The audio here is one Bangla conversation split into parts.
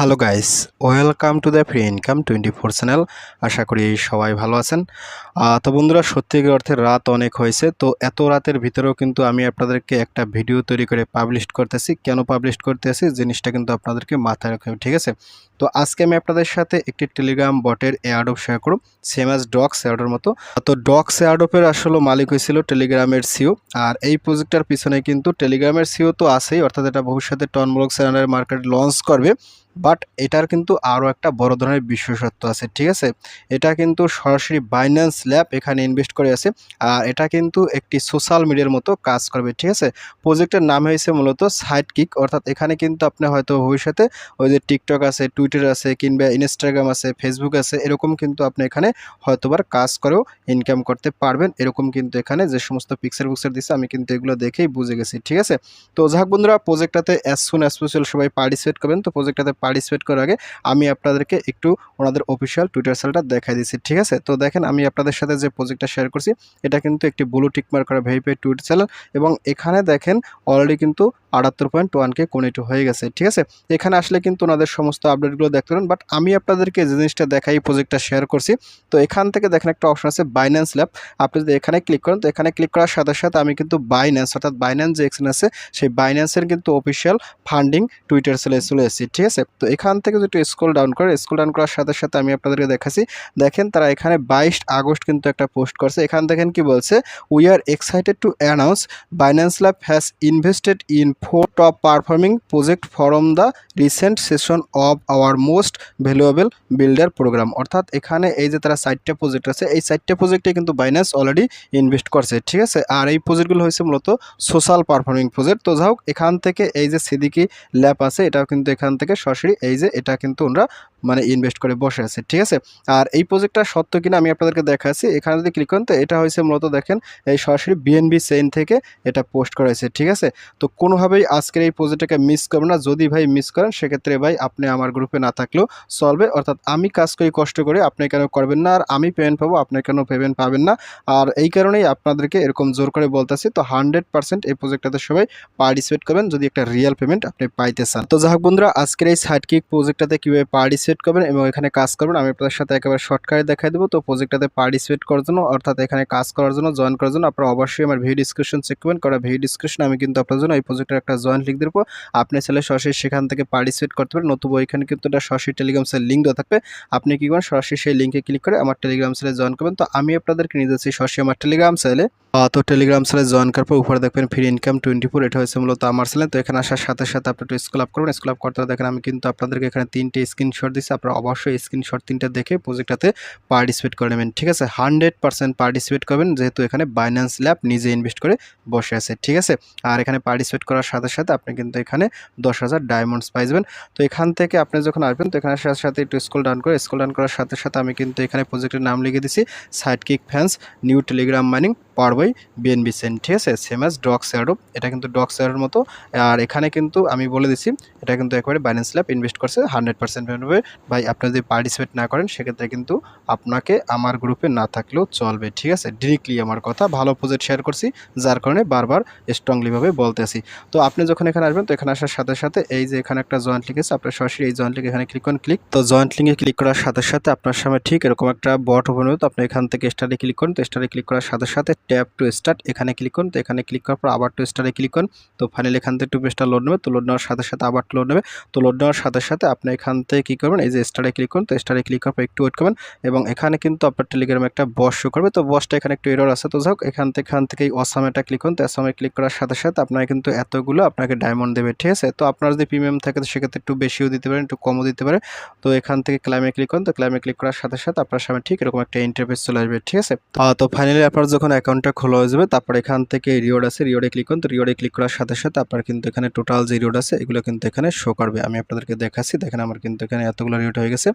Hello guys welcome to the free income twenty four channel আশা করি সবাই ভালো আছেন। তো বন্ধুরা সত্যিকার অর্থে রাত অনেক হয়েছে। তো এত রাতের ভিতরেও কিন্তু আমি আপনাদেরকে একটা ভিডিও তৈরি করে পাবলিশ করতেছি। কেন পাবলিশ করতেছি? জিনিসটা কিন্তু আপনাদেরকে মাথায় রাখতে ঠিক আছে? তো আজকে আমি আপনাদের সাথে একটি টেলিগ্রাম বটের এয়ারডপ শেয়ার করব সেম অ্যাজ ডক্স এয়ারডোর মতো। তো ডক্স এয়ারডপের আসলে মালিক হয়েছিল টেলিগ্রামের সিও আর এই প্রজেক্টটার পিছনে কিন্তু টেলিগ্রামের সিও তো আছেই, অর্থাৎ এটা ভবিষ্যতে টনমূলক চ্যানেলের মার্কেট লঞ্চ করবে। বাট এটার কিন্তু আরও একটা বড় ধরনের বিশেষত্ব আছে, ঠিক আছে? এটা কিন্তু সরাসরি বাইন্যান্স ল্যাব এখানে ইনভেস্ট করে আছে। আর এটা কিন্তু একটি সোশ্যাল মিডিয়ার মতো কাজ করবে, ঠিক আছে? প্রজেক্টের নাম হয়েছে মূলত সাইড কিক অর্থাৎ এখানে কিন্তু আপনি হয়তো ভবিষ্যতে ওই যে টিকটক আছে টুইটার আছে, কিংবা ইনস্টাগ্রাম আছে ফেসবুক আছে, এরকম কিন্তু আপনি এখানে হয়তোবার কাজ করেও ইনকাম করতে পারবেন। এরকম কিন্তু এখানে যে সমস্ত পিকচার বুকচার দিচ্ছে আমি কিন্তু এগুলো দেখেই বুঝে গেছি, ঠিক আছে? তো যাক বন্ধুরা প্রজেক্টটাতে অ্যাজ সুন অ্যাজ পসিবল সবাই পার্টিসিপেট করবেন। তো প্রজেক্টটাতে পার্টিসিপেট করার আগে আমি আপনাদেরকে একটু ওনাদের অফিসিয়াল টুইটার সেলটা দেখাই দিচ্ছি ঠিক আছে? তো দেখেন আমি আপনাদের সাথে যে প্রজেক্টটা শেয়ার করছি, এটা কিন্তু একটি ব্লু টিকমার করা ভেরিফাইড টুইটার চ্যানেল এবং এখানে দেখেন অলরেডি কিন্তু আটাত্তর পয়েন্ট ওয়ানকে কোনেটু হয়ে গেছে, ঠিক আছে? এখানে আসলে কিন্তু ওনাদের সমস্ত আপডেটগুলো দেখতে পারেন বাট আমি আপনাদেরকে যে জিনিসটা দেখাই, এই প্রজেক্টটা শেয়ার করছি, তো এখান থেকে দেখেন একটা অপশন আছে বাইন্যান্স ল্যাব আপনি যদি এখানে ক্লিক করেন, তো এখানে ক্লিক করার সাথে সাথে আমি কিন্তু বাইন্যান্স অর্থাৎ বাইন্যান্স যে এক্সচেঞ্জ আছে, সেই বাইন্যান্সের কিন্তু অফিসিয়াল ফান্ডিং টুইটার সেলে চলে এসেছি, ঠিক আছে? তো এখান থেকে যদি স্ক্রল ডাউন করে স্কুল ডাউন করার সাথে সাথে আমি আপনাদেরকে দেখাচ্ছি, দেখেন তারা এখানে বাইশ আগস্ট কিন্তু একটা পোস্ট করছে, এখান দেখেন কি বলছে we are excited to announce Binance lab has invested in four top performing project from the recent session of our most valuable builder program অর্থাৎ এখানে এই যে তারা সাইটটা প্রজেক্ট আছে, এই সাইটটা প্রজেক্টে কিন্তু বাইন্যান্স অলরেডি ইনভেস্ট করছে, ঠিক আছে? আর এই প্রজেক্টগুলো হয়েছে মূলত সোশ্যাল পারফর্মিং প্রজেক্ট তো যাই এখান থেকে এই যে সিদিকি ল্যাব আছে, এটাও কিন্তু এখান থেকে সরাসরি এই যে এটা কিন্তু ওরা মানে ইনভেস্ট করে বসে আছে, ঠিক আছে? আর এই প্রজেক্টটা সত্য কিনা আমি আপনাদেরকে দেখাচ্ছি। এখানে যদি ক্লিক করেন তো এটা হয়েছে মূলত দেখেন, এই সরাসরি বিএনবি চেইন থেকে এটা পোস্ট করা হয়েছে, ঠিক আছে? তো কোনোভাবেই আজকের এই প্রজেক্টটাকে মিস করবেন না। যদি ভাই মিস করেন, সেক্ষেত্রে ভাই আপনি আমার গ্রুপে না থাকলেও চলবে। অর্থাৎ আমি কাজ করি, কষ্ট করে, আপনি কেন করবেন না? আর আমি পেমেন্ট পাবো, আপনি কেন পেমেন্ট পাবেন না? আর এই কারণেই আপনাদেরকে এরকম জোর করে বলতেছি, তো হান্ড্রেড পার্সেন্ট এই প্রজেক্টটাতে সবাই পার্টিসিপেট করবেন। যদি একটা রিয়েল পেমেন্ট আপনি পাইতে চান। তো যাই বন্ধুরা, আজকের এই সাইড কিক প্রজেক্টটাতে কীভাবে পার্টিসিপেট করবেন এবং এখানে কাজ করবেন। আমি আপনাদের সাথে একেবারে শর্টকাটে দেখাই দেবো। তো প্রজেক্টটাতে পার্টিসিপেট করার জন্য, অর্থাৎ এখানে কাজ করার জন্য জয়েন করার জন্য আপনারা অবশ্যই আমার ভিডিও ডিসক্রিপশন চেক করবেন। করা ভিডিও ডিসক্রিপশন আমি কিন্তু আপনার জন্য এই প্রজেক্টের একটা জয়েন লিঙ্ক দেবো। আপনি চাইলে সরাসরি সেখান থেকে পার্টিসিপেট করতে পারেন। নতুবা এখানে কিন্তু একটা সরাসরি টেলিগ্রাম সেল লিঙ্ক দেওয়া থাকবে। আপনি কি করেন সরাসরি সেই লিঙ্কে ক্লিক করে আমার টেলিগ্রাম সেলে জয়েন করবেন। তো আমি আপনাদেরকে নিয়ে যাচ্ছি সরাসরি আমার টেলিগ্রাম সেলে তো টেলিগ্রাম সেলে জয়েন করার পর উপরে দেখবেন ফ্রি ইনকাম টোয়েন্টি ফোর এটা হয়েছে মূলত আমার সেলে তো এখানে আসার সাথে সাথে আপনি একটু স্কুল আপ করবেন। স্কুল আপ করতে দেখেন আমি কিন্তু আপনাদেরকে এখানে তিনটে স্ক্রিনশট দিচ্ছি আপনারা অবশ্যই স্ক্রিনশট তিনটা দেখে প্রজেক্টটাতে পার্টিসিপেট করে নেবেন, ঠিক আছে? হান্ড্রেড পার্সেন্ট পার্টিসিপেট করবেন, যেহেতু এখানে বাইন্যান্স ল্যাব নিজে ইনভেস্ট করে বসে আছে, ঠিক আছে? আর এখানে পার্টিসিপেট করার সাথে সাথে আপনি কিন্তু এখানে দশ হাজার ডায়মন্ডস পাইবেন তো এখান থেকে আপনি যখন আসবেন, তো এখানে সাথে সাথে একটু স্কুল ডাউন করে স্কুল ডাউন করার সাথে সাথে আমি কিন্তু এখানে প্রজেক্টের নাম লিখে দিছি side kick fans new Telegram mining power by BNB chain ঠিক আছে? সেম অ্যাজ ডক স্যারোপ এটা কিন্তু ডক স্যারের মতো। আর এখানে কিন্তু আমি বলে দিচ্ছি এটা কিন্তু একেবারে বাইন্যান্স ল্যাব ইনভেস্ট করছে হান্ড্রেড পার্সেন্ট হবে ভাই আপনি যদি পার্টিসিপেট না করেন, সেক্ষেত্রে কিন্তু আপনাকে আমার গ্রুপে না থাকলেও চলবে, ঠিক আছে? ডিরেক্টলি আমার কথা, ভালো প্রজেক্ট শেয়ার করছি, যার কারণে বারবার স্ট্রংলিভাবে বলতেছি তো আপনি যখন এখানে আসবেন, তো এখানে আসার সাথে সাথে এই যে এখানে একটা জয়েন্ট লিঙ্ক আছে, আপনার সরাসরি এই জয়েন্ট লিঙ্ক এখানে ক্লিক করেন ক্লিক তো জয়েন্ট লিঙ্কে ক্লিক করার সাথে সাথে আপনার সামনে ঠিক এরকম একটা বট ওপেন হবে তো আপনি এখান থেকে স্টারে ক্লিক করুন। তো স্টারে ক্লিক করার সাথে সাথে ট্যাপ টু স্টার্ট এখানে ক্লিক করুন। তো এখানে ক্লিক করার পর আবার টু স্টারে ক্লিক করুন। তো ফাইনালি এখান থেকে টু পেজটা লোড নেবে, তো লোড নেওয়ার সাথে সাথে আবার লোড নেবে। তো লোড নেওয়ার সাথে সাথে আপনি এখান থেকে কী করবেন এই যে স্টারে ক্লিক করুন, তো স্টারে ক্লিক করার পর একটু ওয়েট করবেন এবং এখানে কিন্তু আপনার টেলিগ্রামে একটা বস শো করবে। তো বসটা এখানে একটু এরর আছে, তো যাই হোক, এখান থেকে এখান থেকে এই অসামেটা ক্লিক করুন। তো অসামে ক্লিক করার সাথে সাথে আপনার কিন্তু এতগুলো আপনাকে ডায়মন্ড দেবে, ঠিক আছে? তো আপনার যদি প্রিমিয়াম থাকে, তো সেক্ষেত্রে একটু বেশিও দিতে পারেন, একটু কমও দিতে পারে। তো এখান থেকে ক্লাইমে ক্লিক করুন। তো ক্লাইমে ক্লিক করার সাথে সাথে আপনার সামনে ঠিক এরকম একটা ইন্টারফেস চলে আসবে, ঠিক আছে? তো ফাইনালি আপনার যখন অ্যাকাউন্টটা খোলা হয়ে যাবে, তারপর এখান থেকে রিওয়ার্ড আছে রিওয়ার্ডে ক্লিক করুন। তো রিওয়ার্ডে ক্লিক করার সাথে সাথে আপনার কিন্তু এখানে টোটাল যে রিওয়ার্ড আছে, এগুলো কিন্তু এখানে শো করবে। আমি আপনাদেরকে দেখাচ্ছি, দেখেন আমার কিন্তু এখানে এতগুলো রিওয়ার্ড হয়ে গেছে।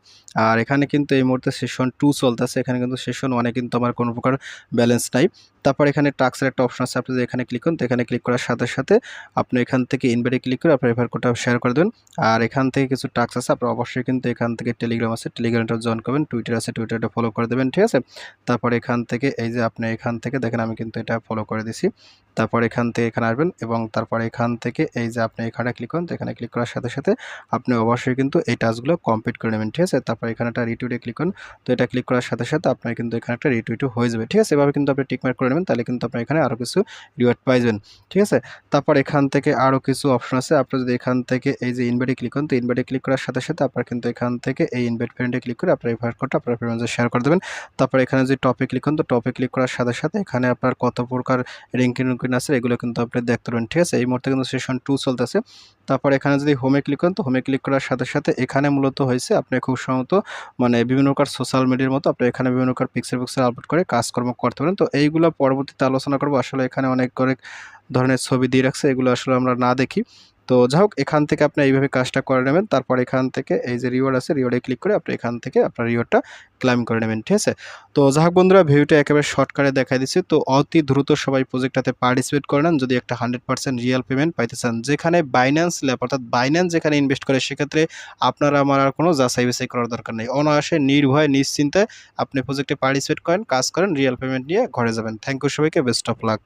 আর এখানে কিন্তু এই মুহূর্তে সেশন টু চলতেছে। এখানে কিন্তু সেশন ওয়ানে কিন্তু আমার কোনো প্রকার ব্যালেন্স নাই। তারপর এখানে টাক্সের একটা অপশন আছে। আপনি যদি এখানে ক্লিক করুন, তো এখানে ক্লিক করার সাথে সাথে আপনি এখান থেকে ইনভাইটে ক্লিক করে আপনার রেফার কোডটা শেয়ার করে দেবেন। আর এখান থেকে কিছু টাক্স আছে, আপনার অবশ্যই কিন্তু এখান থেকে টেলিগ্রাম আছে। টেলিগ্রামটা জয়েন করবেন টুইটার আছে টুইটারটা ফলো করে দেবেন, ঠিক আছে? তারপর এখান থেকে, এই যে আপনি এখান থেকে দেখেন, আমি কিন্তু এটা ফলো করে দিছি। তারপর এখান থেকে এখানে আসবেন এবং তারপর এখান থেকে এই যে আপনি এখানে ক্লিক করুন, তো এখানে ক্লিক করার সাথে সাথে আপনি অবশ্যই কিন্তু এই টাস্কগুলো কমপ্লিট করে নেবেন, ঠিক আছে? তারপর এখানে একটা রিটুইটে ক্লিক করুন, তো এটা ক্লিক করার সাথে সাথে আপনার কিন্তু এখানে একটা রিটুইটও হয়ে যাবে, ঠিক আছে? এভাবে কিন্তু আপনি টিকমার্ক করে নেবেন, তাহলে কিন্তু আপনি এখানে আরও কিছু রিওয়ার্ড পাইবেন ঠিক আছে? তারপর এখান থেকে আরও কিছু অপশন আছে, আপনি যদি এখান থেকে এই যে ইনভাইটে ক্লিক করেন, তো ইনভাইটে ক্লিক করার সাথে সাথে আপনার কিন্তু এখান থেকে এই ইনভাইট ফ্রেন্ডে ক্লিক করে আপনার ইনভাইট কোডটা আপনার ফ্রেন্ডে শেয়ার করে দেবেন, তারপর এখানে যদি টপে ক্লিক করেন, তো টপে ক্লিক করার সাথে সাথে এখানে আপনার কত প্রকার র্যাঙ্কিং র্যাঙ্কিং আছে, এগুলো কিন্তু আপনি দেখতে পারবেন ঠিক আছে? এই মুহূর্তে কিন্তু সেশন টু চলতেছে। তারপর এখানে যদি হোমে ক্লিক করেন, তো হোমে ক্লিক করার সাথে সাথে এখানে মূলত হয়েছে আপনি খুব সম্ভবত মানে বিভিন্ন প্রকার সোশ্যাল মিডিয়ার মতো আপনি এখানে বিভিন্ন প্রকার পিক্সেল পিক্সেল আপলোড করে কাজকর্ম করতে পারেন। তো এইগুলো পরবর্তীতে আলোচনা করব। আসলে এখানে অনেক অনেক ধরনের ছবি দিয়ে রাখছে, এগুলো আসলে আমরা না দেখি। তো যাই হোক, এখান থেকে আপনি এইভাবে কাজটা করে নেবেন। তারপর এখান থেকে এই যে রিওয়ার্ড আছে রিওয়ার্ডে ক্লিক করে আপনি এখান থেকে আপনার রিওয়ার্ডটা ক্লাইম করে নেবেন, ঠিক আছে? তো যাই হোক বন্ধুরা, ভিডিওটা একেবারে শর্টকাটে দেখাই দিচ্ছি। তো অতি দ্রুত সবাই প্রজেক্টটাতে পার্টিসিপেট করে নেন। যদি একটা হান্ড্রেড পার্সেন্ট রিয়েল পেমেন্ট পাইতে চান, যেখানে বাইন্যান্স ল্যাব অর্থাৎ বাইন্যান্স যেখানে ইনভেস্ট করে, সেক্ষেত্রে আপনারা আমার আর কোনো যাচাই বাছাই করার দরকার নেই। অনায়াসে, নির্ভয়, নিশ্চিন্তে আপনি প্রজেক্টে পার্টিসিপেট করেন, কাজ করেন রিয়েল পেমেন্ট নিয়ে ঘরে যাবেন। থ্যাংক ইউ সবাইকে বেস্ট অফ লাক